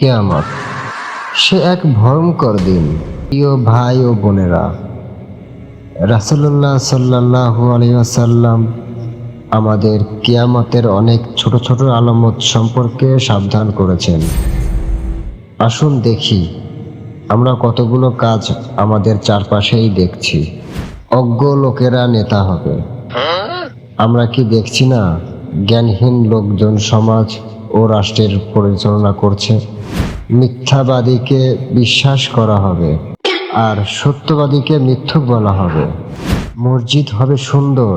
কেয়ামত। সে এক ভয়ঙ্কর দিন। প্রিয় ভাই ও বোনেরা রাসুল্লাহ সাল্লাহু আলিয়াসাল্লাম আমাদের কেয়ামতের অনেক ছোট ছোট আলামত সম্পর্কে সাবধান করেছেন। আসুন দেখি আমরা কতগুলো কাজ আমাদের চারপাশেই দেখছি। অজ্ঞ লোকেরা নেতা হবে। আমরা কি দেখছি না? জ্ঞানহীন লোকজন সমাজ ও রাষ্ট্রের পরিচালনা করছে। মিথ্যাবাদীকে বিশ্বাস করা হবে আর সত্যবাদীকে মিথ্যুক বলা হবে। মসজিদ হবে সুন্দর,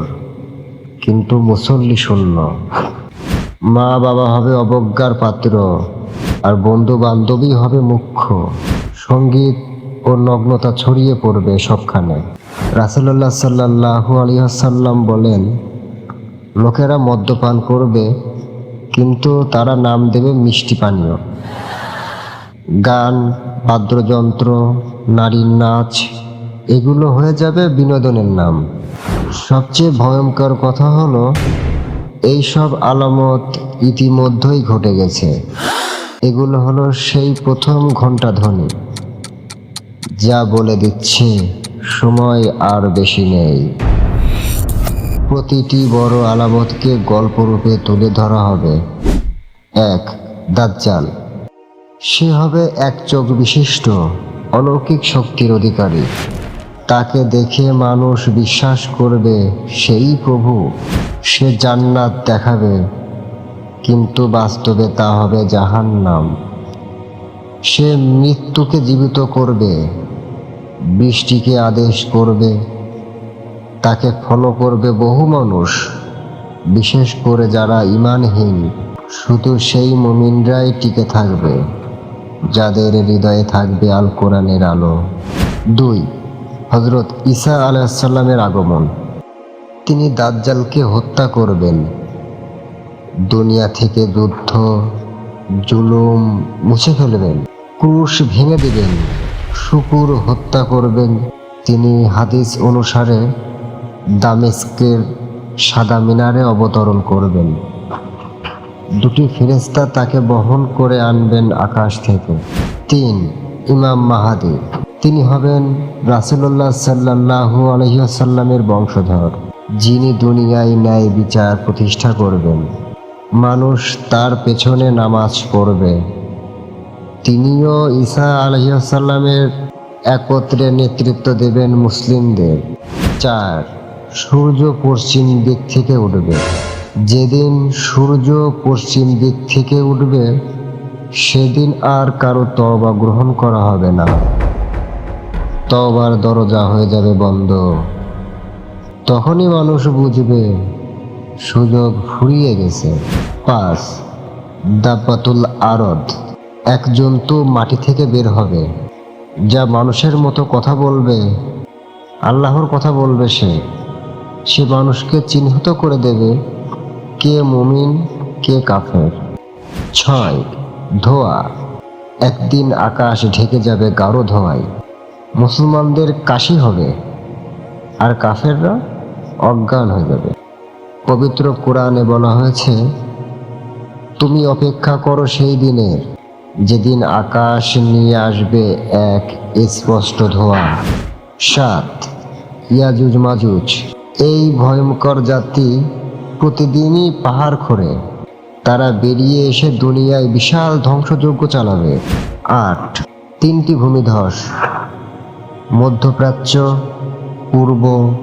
কিন্তু মুসল্লি শূন্য। মা বাবা হবে অবজ্ঞার পাত্র আর বন্ধু বান্ধবী হবে মুখ্য। সংগীত ও নগ্নতা ছড়িয়ে পড়বে সবখানে। রাসুল্লাহ সাল্লাহু আলিয়াসাল্লাম বলেন, লোকেরা মদ্যপান করবে কিন্তু তারা নাম দেবে মিষ্টি পানীয়। গান, বাদ্যযন্ত্র, নারীর নাচ, এগুলো হয়ে যাবে বিনোদনের নাম। সবচেয়ে ভয়ঙ্কর কথা হলো, এই সব আলামত ইতিমধ্যেই ঘটে গেছে। এগুলো হলো সেই প্রথম ঘণ্টা ধ্বনি। যা বলে দিচ্ছে, সময় আর বেশি নেই। প্রতিটি বড় আলামতকে গল্পরূপে তুলে ধরা হবে। এক, দাজ্জাল। সে হবে এক চোখ বিশিষ্ট, অলৌকিক শক্তির অধিকারী। তাকে দেখে মানুষ বিশ্বাস করবে, সেই প্রভু, সে জান্নাত দেখাবে। কিন্তু বাস্তবে তা হবে জাহান্নাম। সে মৃত্যুকে জীবিত করবে, বৃষ্টিকে আদেশ করবে তাকে ফলো করবে বহু মানুষ, বিশেষ করে যারা ইমানহীন। শুধু সেই মুমিনরাই টিকে থাকবে, যাদের হৃদয়ে থাকবে আল কোরআনের আলো। দুই হজরত ঈসা আলাইসাল্লামের আগমন। তিনি দাজ্জালকে হত্যা করবেন। দুনিয়া থেকে যুদ্ধ, জুলুম মুছে ফেলবেন ক্রুশ ভেঙে দিবেন, শুকুর হত্যা করবেন। তিনি হাদিস অনুসারে দামেস্কের সাদা মিনারে অবতরণ করবেন। দুটি ফেরেস্তা তাকে বহন করে আনবেন আকাশ থেকে। তিন, ইমাম মাহাদি। তিনি হবেন রাসুল্লাহ সাল্লাহু আলহিসাল্লামের বংশধর, যিনি দুনিয়ায় ন্যায় বিচার প্রতিষ্ঠা করবেন। মানুষ তার পেছনে নামাজ পড়বে। তিনিও ঈসা আলহিসাল্লামের একত্রে নেতৃত্ব দেবেন মুসলিমদের। চার সূর্য পশ্চিম দিক থেকে উঠবে। যেদিন সূর্য পশ্চিম দিক থেকে উঠবে, সেদিন আর কারও তবা গ্রহণ করা হবে না। তবার দরজা হয়ে যাবে বন্ধ। তখনই মানুষ বুঝবে, সুযোগ ফুরিয়ে গেছে। পাঁচ, দাব্বাতুল আরদ। এক জন্তু মাটি থেকে বের হবে, যা মানুষের মতো কথা বলবে, আল্লাহর কথা বলবে সে। সে মানুষকে চিহ্নিত করে দেবে কে মুমিন, কে কাফের। ছয়, ধোয়া। একদিন আকাশ ঢেকে যাবে গাঢ় ধোয়ায়। মুসলমানদের কাশি হবে আর কাফেররা অজ্ঞান হয়ে যাবে। পবিত্র কোরআনে বলা হয়েছে, তুমি অপেক্ষা করো সেই দিনের যেদিন আকাশ নিয়ে আসবে এক স্পষ্ট ধোয়া। সাত ইয়াজুজ মাজুজ এই ভয়ঙ্কর জাতি প্রতিদিনই পাহাড় খোঁড়ে তারা বেরিয়ে এসে দুনিয়ায় বিশাল ধ্বংসযজ্ঞ চালাবে। আট। তিনটি ভূমিধস। মধ্যপ্রাচ্য, পূর্ব,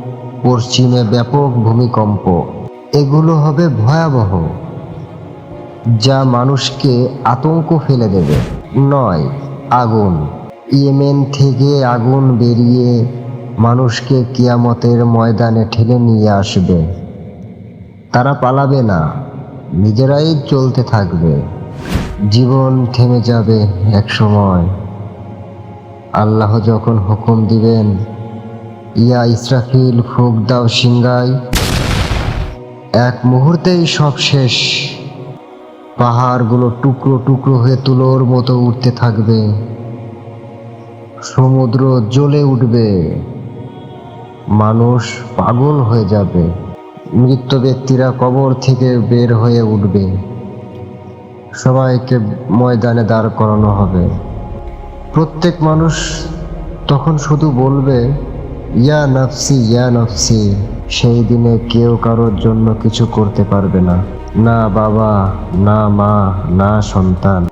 পশ্চিমে ব্যাপক ভূমিকম্প। এগুলো হবে ভয়াবহ, যা মানুষকে আতঙ্ক ফেলে দেবে। নয়। আগুন। ইয়েমেন থেকে আগুন বেরিয়ে মানুষকে কিয়ামতের ময়দানে ঠেলে নিয়ে আসবে। তারা পালাবে না, নিজেরাই চলতে থাকবে। জীবন থেমে যাবে এক সময়। আল্লাহ যখন হুকুম দিবেন, ইয়া ইসরাফিল ফুক দাও সিংগাই এক মুহূর্তেই সব শেষ। পাহাড়গুলো টুকরো টুকরো হয়ে তুলোর মতো উঠতে থাকবে। সমুদ্র জ্বলে উঠবে। মানুষ পাগল হয়ে যাবে। মৃত ব্যক্তিরা কবর থেকে বের হয়ে উঠবে। সবাইকে ময়দানে দাঁড় করানো হবে। প্রত্যেক মানুষ তখন শুধু বলবে, ইয়া নফসি ইয়া নফসি, সেই দিনে কেউ কারোর জন্য কিছু করতে পারবে না। না বাবা, না মা, না সন্তান।